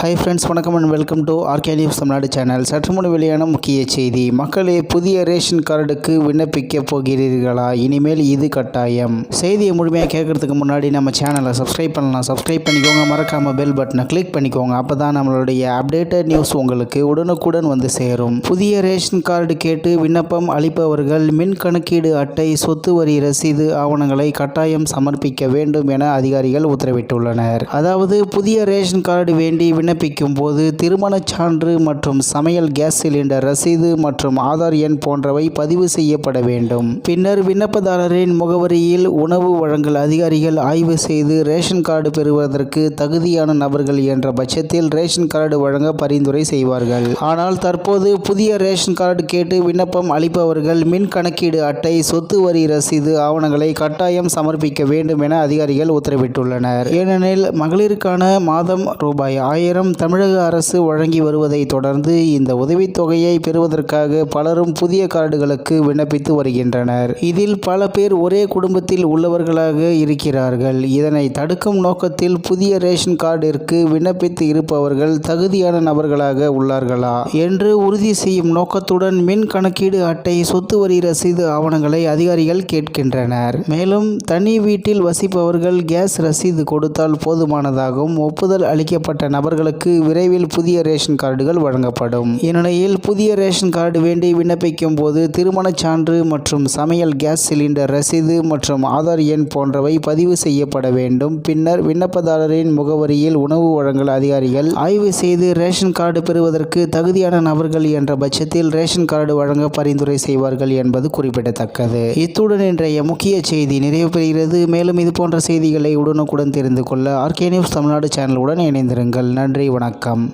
Hi friends வணக்கம் and welcome to R K news Tamil Nadu channel சற்று முன் வெளியான முக்கிய செய்தி. மக்களே புதிய ரேஷன் கார்டுக்கு விண்ணப்பிக்க போகிறீர்களா? இனிமேல் இது கட்டாயம். செய்தியை முழுமையாக கேட்கறதுக்கு முன்னாடி நம்ம சேனலை சப்ஸ்கிரைப் பண்ணலாம். சப்ஸ்கிரைப் பண்ணிக்கோங்க. மறக்காம பெல் பட்டனை கிளிக் பண்ணிக்கோங்க. அப்போ தான் நம்மளுடைய அப்டேட்டட் நியூஸ் உங்களுக்கு உடனுக்குடன் வந்து சேரும். புதிய ரேஷன் கார்டு கேட்டு விண்ணப்பம் அளிப்பவர்கள் மின் கணக்கீடு அட்டை சொத்து வரி ரசீது ஆவணங்களை கட்டாயம் சமர்ப்பிக்க வேண்டும் என அதிகாரிகள் உத்தரவிட்டுள்ளனர். அதாவது புதிய ரேஷன் கார்டு வேண்டி விண்ணப்பிக்கும் போது திருமணச் சான்று மற்றும் சமையல் கேஸ் சிலிண்டர் ரசீது மற்றும் ஆதார் எண் போன்றவை பதிவு செய்யப்பட வேண்டும். பின்னர் விண்ணப்பதாரரின் முகவரியில் உணவு வழங்கல் அதிகாரிகள் ஆய்வு செய்து ரேஷன் கார்டு பெறுவதற்கு தகுதியான நபர்கள் என்ற பட்சத்தில் ரேஷன் கார்டு வழங்க பரிந்துரை செய்வார்கள். ஆனால் தற்போது புதிய ரேஷன் கார்டு கேட்டு விண்ணப்பம் அளிப்பவர்கள் மின் கணக்கீடு அட்டை சொத்து வரி ரசீது ஆவணங்களை கட்டாயம் சமர்ப்பிக்க வேண்டும் என அதிகாரிகள் உத்தரவிட்டுள்ளனர். ஏனெனில் மகளிருக்கான மாதம் ரூபாய் ஆயிரம் தமிழக அரசு வழங்கி வருவதை தொடர்ந்து இந்த உதவித்தொகையை பெறுவதற்காக பலரும் புதிய கார்டுகளுக்கு விண்ணப்பித்து வருகின்றனர். இதில் பல பேர் ஒரே குடும்பத்தில் உள்ளவர்களாக இருக்கிறார்கள். இதனை தடுக்கும் நோக்கத்தில் புதிய ரேஷன் கார்டிற்கு விண்ணப்பித்து இருப்பவர்கள் தகுதியான நபர்களாக உள்ளார்களா என்று உறுதி செய்யும் நோக்கத்துடன் மின் கணக்கீடு அட்டை சொத்து வரி ரசீது ஆவணங்களை அதிகாரிகள் கேட்கின்றனர். மேலும் தனி வீட்டில் வசிப்பவர்கள் கேஸ் ரசீது கொடுத்தால் போதுமானதாகவும் ஒப்புதல் அளிக்கப்பட்ட நபர்களுக்கு விரைவில் புதிய ரேஷன் கார்டுகள் வழங்கப்படும். இந்நிலையில் புதிய ரேஷன் கார்டு வேண்டி விண்ணப்பிக்கும் போது திருமணச் சான்று மற்றும் சமையல் கேஸ் சிலிண்டர் ரசீது மற்றும் ஆதார் எண் போன்றவை பதிவு செய்யப்பட வேண்டும். பின்னர் விண்ணப்பதாரரின் முகவரியில் உணவு வழங்கல் அதிகாரிகள் ஆய்வு செய்து ரேஷன் கார்டு பெறுவதற்கு தகுதியான நபர்கள் என்ற பட்சத்தில் ரேஷன் கார்டு வழங்க பரிந்துரை செய்வார்கள் என்பது குறிப்பிடத்தக்கது. இத்துடன் இன்றைய முக்கிய செய்தி நிறைவு பெறுகிறது. மேலும் இது போன்ற செய்திகளை உடனுக்குடன் தெரிந்து கொள்ள ஆர்கே நியூஸ் தமிழ்நாடு சேனலுடன் இணைந்திருங்கள். நன்றி வணக்கம்.